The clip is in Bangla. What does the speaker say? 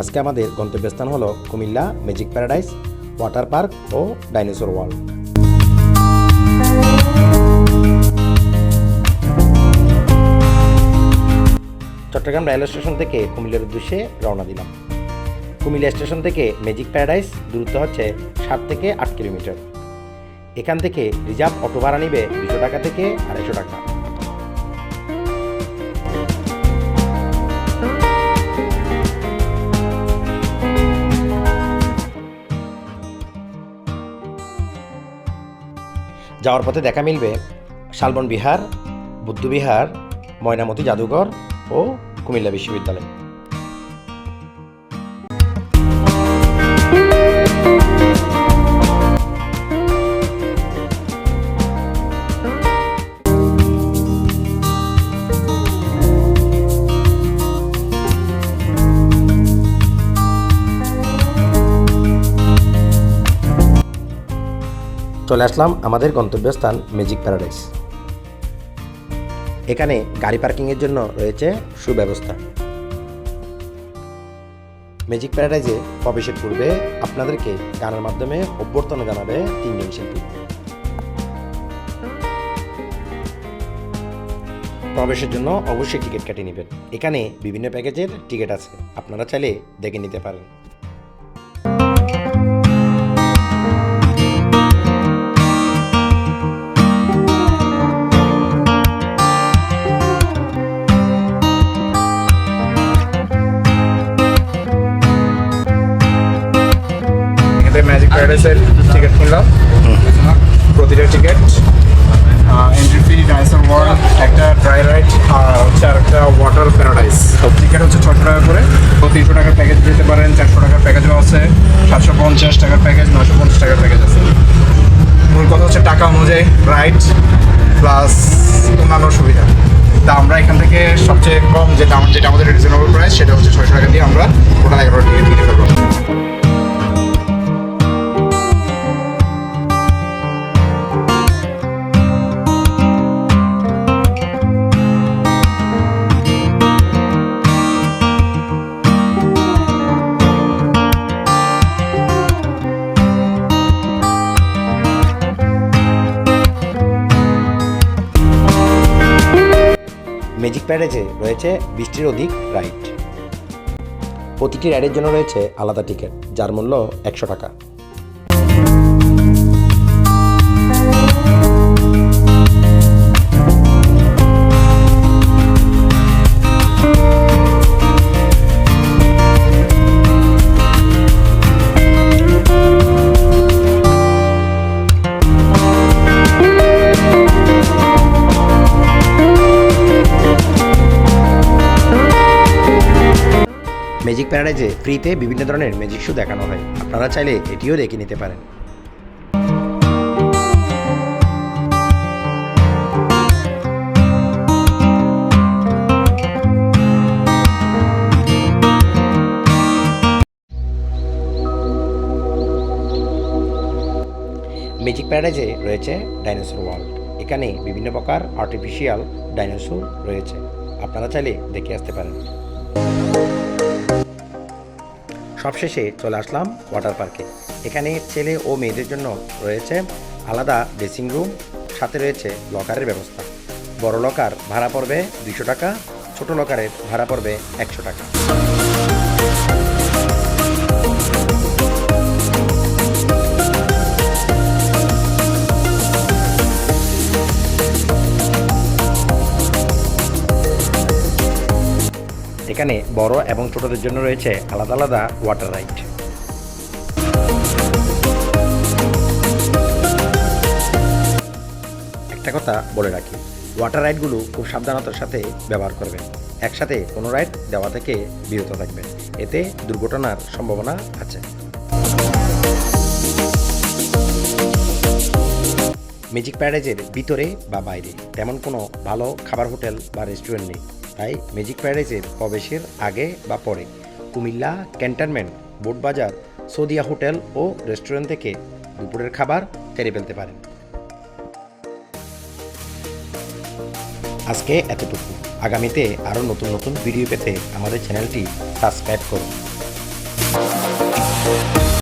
আজকে আমাদের গন্তব্যস্থান হলো Comilla magic paradise water park ও dinosaur world Chattogram railway station থেকে কুমিল্লার উদ্দেশ্যে রওনা দিলাম। কুমিল্লা স্টেশন থেকে ম্যাজিক প্যারাডাইস দূরত্ব হচ্ছে সাত থেকে আট কিলোমিটার। এখান থেকে রিজার্ভ অটো ভাড়া নিবে দুশো টাকা থেকে আড়াইশো টাকা। যাওয়ার পথে দেখা মিলবে শালবন বিহার বুদ্ধবিহার ময়নামতি জাদুঘর ও কুমিল্লা বিশ্ববিদ্যালয়। চলে আসলাম আমাদের গন্তব্যস্থান ম্যাজিক প্যারাডাইস এখানে গাড়ি পার্কিংয়ের জন্য রয়েছে সুব্যবস্থা। ম্যাজিক প্যারাডাইজে প্রবেশের পূর্বে আপনাদেরকে গানের মাধ্যমে অভ্যর্থনা জানাবে তিনজন শিল্পী। প্রবেশের জন্য অবশ্যই টিকিট কেটে নেবেন। এখানে বিভিন্ন প্যাকেজের টিকিট আছে। আপনারা চাইলে দেখে নিতে পারেন। ম্যাজিক প্যারাডাইসের টিকিট কিনলাম। প্রতিটা টিকিট এন্ট্রি ফি ডাইসার ওয়ার্ল্ড একটা ড্রাই রাইড আর হচ্ছে আর একটা ওয়াটার প্যারাডাইস টিকিট হচ্ছে ছশো টাকা করে। তিনশো টাকার প্যাকেজ দিতে পারেন, চারশো টাকার প্যাকেজও আছে, সাতশো পঞ্চাশ টাকার প্যাকেজ নশো পঞ্চাশ টাকার প্যাকেজ আছে। মূল কথা হচ্ছে টাকা অনুযায়ী রাইড প্লাস অন্যান্য সুবিধা। তা আমরা এখান থেকে সবচেয়ে কম যেটা যেটা আমাদের রিজনেবল প্রাইস সেটা হচ্ছে ছয়শো টাকা দিয়ে আমরা ওটা এগারো টিকিট কিনে ফেলব। ম্যাজিক প্যারেজে রয়েছে বৃষ্টির অধিক রাইড প্রতিটি রাইডের জন্য রয়েছে আলাদা টিকিট যার মূল্য একশো টাকা। ম্যাজিক প্যারাডাইজে ফ্রিতে বিভিন্ন ধরনের ম্যাজিক শো দেখানো হয়। আপনারা চাইলে এটিও দেখে নিতে পারেন। ম্যাজিক প্যারাডাইজে রয়েছে ডাইনোসর ওয়ার্ল্ড এখানে বিভিন্ন প্রকার আর্টিফিশিয়াল ডাইনোসর রয়েছে। আপনারা চাইলে দেখে আসতে পারেন। সবশেষে চলে আসলাম ওয়াটার পার্কে এখানে ছেলে ও মেয়েদের জন্য রয়েছে আলাদা ড্রেসিং রুম সাথে রয়েছে লকারের ব্যবস্থা। বড় লকার ভাড়া পড়বে দুশো টাকা, ছোট লকারের ভাড়া পড়বে একশো টাকা। এখানে বড় এবং ছোটদের জন্য রয়েছে আলাদা আলাদা ওয়াটার রাইড একটা কথা বলে রাখি ওয়াটার রাইডগুলো খুব সাবধানতার সাথে ব্যবহার করবেন। একসাথে কোনো রাইড দেওয়া থেকে বিরত থাকবেন। এতে দুর্ঘটনার সম্ভাবনা আছে। ম্যাজিক প্যারাডাইজের ভিতরে বা বাইরে তেমন কোনো ভালো খাবার হোটেল বা রেস্টুরেন্ট নেই। তাই ম্যাজিক প্যারাডাইজের প্রবেশের আগে বা পরে কুমিল্লা ক্যান্টনমেন্ট, বোটবাজার, সৌদিয়া হোটেল ও রেস্টুরেন্ট থেকে দুপুরের খাবার সেরে ফেলতে পারেন। আজকে এতটুকু। আগামীতে আরও নতুন নতুন ভিডিও পেতে আমাদের চ্যানেলটি সাবস্ক্রাইব করুন।